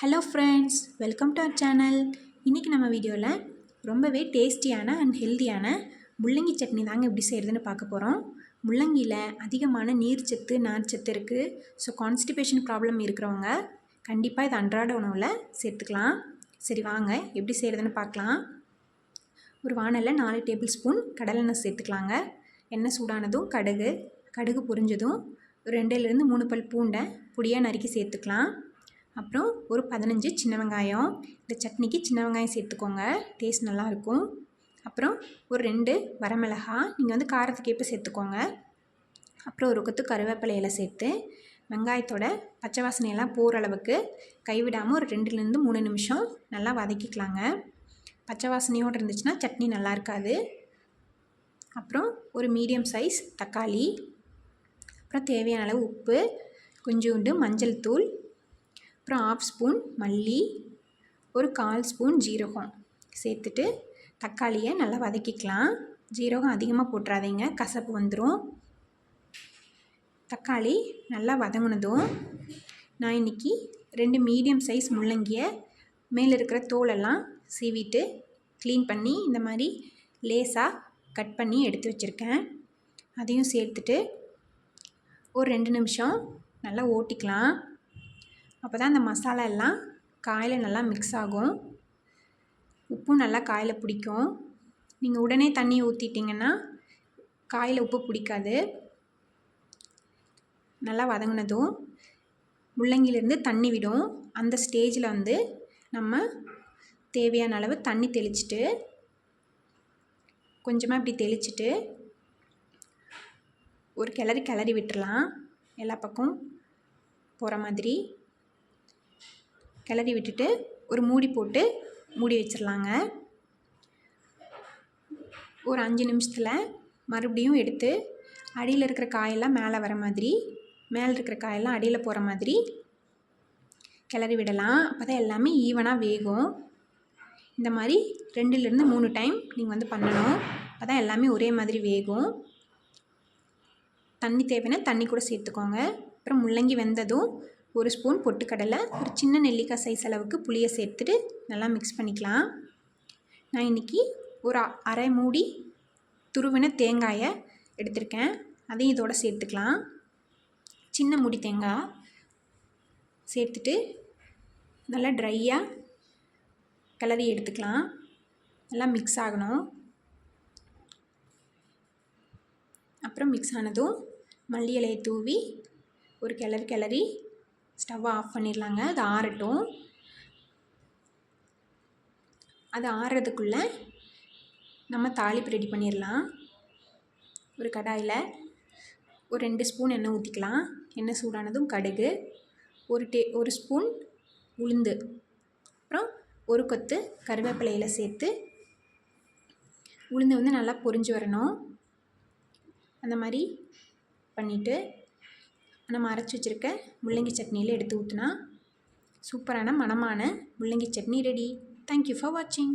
Hello friends welcome to our channel இன்றைக்கி நம்ம வீடியோவில் ரொம்பவே டேஸ்டியான அண்ட் ஹெல்த்தியான முள்ளங்கி சட்னி தாங்க எப்படி செய்கிறதுன்னு பார்க்க போகிறோம் முள்ளங்கியில் அதிகமான நீர்ச்சத்து நார்ச்சத்து இருக்குது ஸோ கான்ஸ்டிபேஷன் ப்ராப்ளம் இருக்கிறவங்க கண்டிப்பாக இதை அன்றாட உணவில் சேர்த்துக்கலாம். சரி வாங்க எப்படி செய்கிறதுன்னு பார்க்கலாம். ஒரு வானலில் நாலு டேபிள் ஸ்பூன் கடலெண்ணெய் சேர்த்துக்கலாங்க. எண்ணெய் சூடானதும் கடுகு கடுகு பொரிஞ்சதும் ரெண்டுலேருந்து மூணு பல் பூண்டை பொடியாக நறுக்கி சேர்த்துக்கலாம். அப்புறம் ஒரு பதினஞ்சு சின்ன வெங்காயம் இந்த சட்னிக்கு சின்ன வெங்காயம் சேர்த்துக்கோங்க. டேஸ்ட் நல்லாயிருக்கும் அப்புறம் ஒரு ரெண்டு வரமிளகா நீங்கள் வந்து காரத்துக்கு ஏற்ப சேர்த்துக்கோங்க. அப்புறம் ஒரு கொத்து கருவேப்பிலையில் சேர்த்து வெங்காயத்தோட பச்சை வாசனையெல்லாம் போகிற அளவுக்கு கைவிடாமல் ஒரு ரெண்டுலேருந்து மூணு நிமிஷம் நல்லா வதக்கிக்கலாங்க. பச்சை வாசனையோடு இருந்துச்சுன்னா சட்னி நல்லா இருக்காது அப்புறம் ஒரு மீடியம் சைஸ் தக்காளி. அப்புறம் தேவையான அளவு உப்பு கொஞ்சோண்டு மஞ்சள் தூள் அப்புறம் ஆஃப் ஸ்பூன் மல்லி ஒரு கால் ஸ்பூன் ஜீரகம். சேர்த்துட்டு தக்காளியை நல்லா வதக்கிக்கலாம். ஜீரகம் அதிகமாக போட்டுறாதீங்க. கசப்பு வந்துடும் தக்காளி நல்லா வதங்கினதும் நான் இன்றைக்கி ரெண்டு மீடியம் சைஸ் முள்ளங்கியை மேலே இருக்கிற தோலெல்லாம் சீவிட்டு க்ளீன் பண்ணி இந்த மாதிரி லேஸாக கட் பண்ணி எடுத்து வச்சுருக்கேன். அதையும் சேர்த்துட்டு ஒரு ரெண்டு நிமிஷம் நல்லா ஓட்டிக்கலாம். அப்போ தான் அந்த மசாலா எல்லாம் காயில் நல்லா மிக்ஸ் ஆகும். உப்பும் நல்லா காயில் பிடிக்கும். நீங்கள் உடனே தண்ணி ஊற்றிட்டிங்கன்னா காயில் உப்பு பிடிக்காது. நல்லா வதங்கினதும் முள்ளங்கிலேருந்து தண்ணி விடும். அந்த ஸ்டேஜில் வந்து நம்ம தேவையான அளவு தண்ணி தெளிச்சிட்டு கொஞ்சமாக இப்படி தெளிச்சிட்டு ஒரு கிளறி கிளறி விட்டுறலாம். எல்லா பக்கம் போகிற மாதிரி. கிளறி விட்டுட்டு ஒரு மூடி போட்டு மூடி வச்சிடலாங்க. ஒரு அஞ்சு நிமிஷத்தில் மறுபடியும் எடுத்து அடியில் இருக்கிற காயெல்லாம் மேலே வர மாதிரி மேலே இருக்கிற காயெல்லாம் அடியில் போகிற மாதிரி கிளறி விடலாம். அப்போ தான் எல்லாமே ஈவனாக வேகும். இந்த மாதிரி ரெண்டுலேருந்து மூணு டைம் நீங்கள் வந்து பண்ணணும். அப்போ தான் எல்லாமே ஒரே மாதிரி வேகும். தண்ணி தேவைன்னா தண்ணி கூட சேர்த்துக்கோங்க. அப்புறம் முள்ளங்கி வெந்ததும் ஒரு ஸ்பூன் பொட்டுக்கடலை ஒரு சின்ன நெல்லிக்காய் சைஸ் அளவுக்கு புளியை சேர்த்துட்டு நல்லா மிக்ஸ் பண்ணிக்கலாம். நான் இன்றைக்கி ஒரு அரை மூடி துருவின தேங்காயை எடுத்திருக்கேன். அதையும் இதோட சேர்த்துக்கலாம். சின்ன மூடி தேங்காய் சேர்த்துட்டு நல்லா ட்ரையாக கிளறி எடுத்துக்கலாம். நல்லா மிக்ஸ் ஆகணும். அப்புறம் மிக்ஸ் ஆனதும் மல்லி இலையை தூவி ஒரு கிளறி கிளறி ஸ்டவ்வை ஆஃப் பண்ணிடலாங்க. அது ஆறட்டும். அது ஆறுறதுக்குள்ளே நம்ம தாளிப்பு ரெடி பண்ணிடலாம். ஒரு கடாயில் ஒரு ரெண்டு ஸ்பூன் எண்ணெய் ஊற்றிக்கலாம் எண்ணெய் சூடானதும் கடுகு ஒரு டே ஒரு ஸ்பூன் உளுந்து அப்புறம் ஒரு கொத்து கருவேப்பிலையில் சேர்த்து உளுந்து வந்து நல்லா பொரிஞ்சு வரணும். அந்த மாதிரி பண்ணிவிட்டு நம்ம அரைச்சி வச்சுருக்க முள்ளங்கி சட்னியில் எடுத்து ஊற்றினா சூப்பரான மணமான முள்ளங்கி சட்னி ரெடி தேங்க்யூ ஃபார் வாட்சிங்